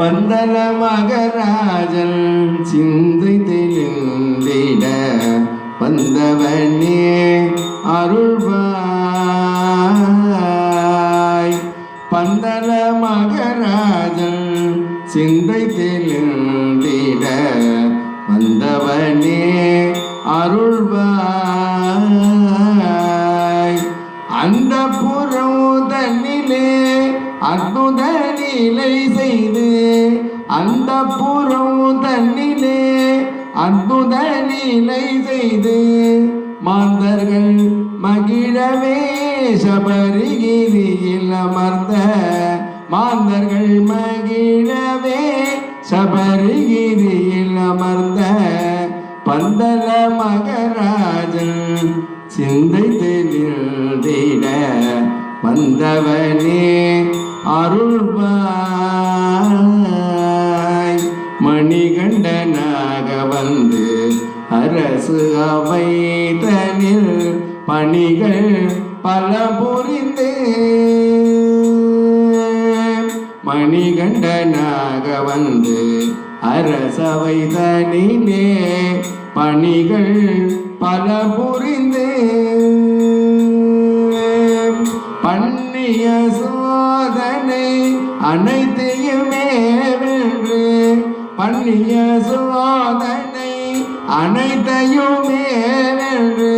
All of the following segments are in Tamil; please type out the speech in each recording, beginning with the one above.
பந்தல மகராஜன் சிந்தை தெளிந்திட வந்தவனே அருள்வாய். பந்தல மகராஜன் சிந்தை தெளிந்திட அற்புத நிலை செய்து அந்த புறமுதனிலே அற்புத நிலை செய்து மாந்தர்கள் மகிழவே சபரிகிரியில் அமர்ந்த மாந்தர்கள் மகிழவே சபரிகிரியில் அமர்ந்த பந்தல மகராஜன் சிந்தை தெளிந்திட வந்தவனே. அருள்வாய். மணிகண்டனாக வந்து அரசு அவைதனில் பணிகள் பல புரிந்து. மணிகண்டனாக வந்து அரசவை தனிலே பணிகள் பல புரிந்து. பண்ணிய சோதனை அனைத்தையுமே வென்று பண்ணிய சோதனை அனைத்தையுமே வென்று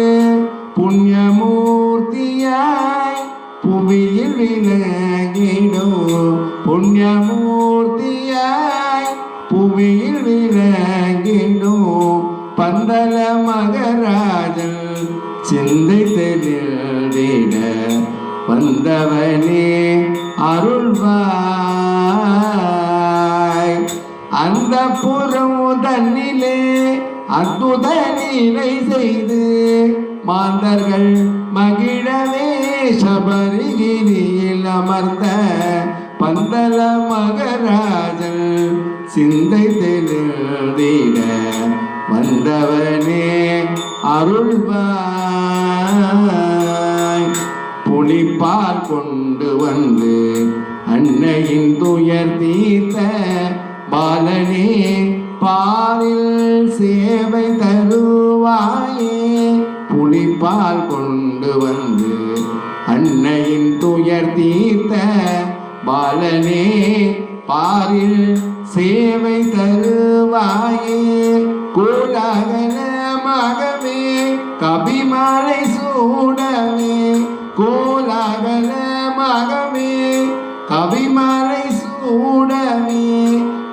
புண்ணியமூர்த்தியாய் புவியில் விலகிடும் புண்ணியமூர்த்தியாய் புவியில் விலகிடும் பந்தல மகராஜன் சிந்தை வந்தவனே அருள்வாய். அந்த புறம் தன்னிலே அற்புத நிலை செய்து மாந்தர்கள் மகிழவே சபரிகிரியில் அமர்ந்த பந்தல மகராஜன் சிந்தை தெளிந்திட வந்தவனே அருள்வாய். அன்னையின் துயர் தீர்த்த பாலனே பாலில் சேவை தருவாயே. புளிப்பால் கொண்டு வந்து அன்னையின் துயர் தீர்த்த பாலனே பாலில் சேவை தருவாயே. கோலாகலமாகவே மகன்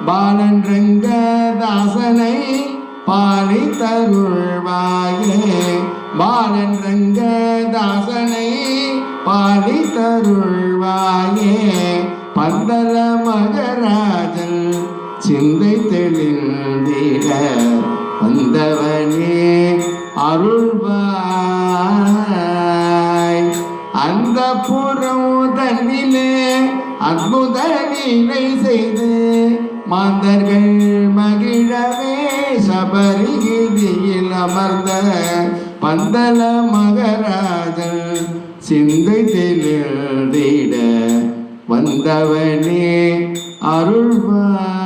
பாலன் ரங்கதாசனை பாலி தருள்வாயே பாலன் ரங்கதாசனை பாலி தருள்வாயே பந்தல மகராஜன் சிந்தை தெளிந்திட வந்தவனே அருள்வாய். அந்த புறம் தன்னிலே அற்புத நிலை செய்து மாந்தர்கள் மகிழவே சபரிகிரியில் அமர்ந்த பந்தல மகராஜன் சிந்தை தெளிந்திட வந்தவனே அருள்வாய்.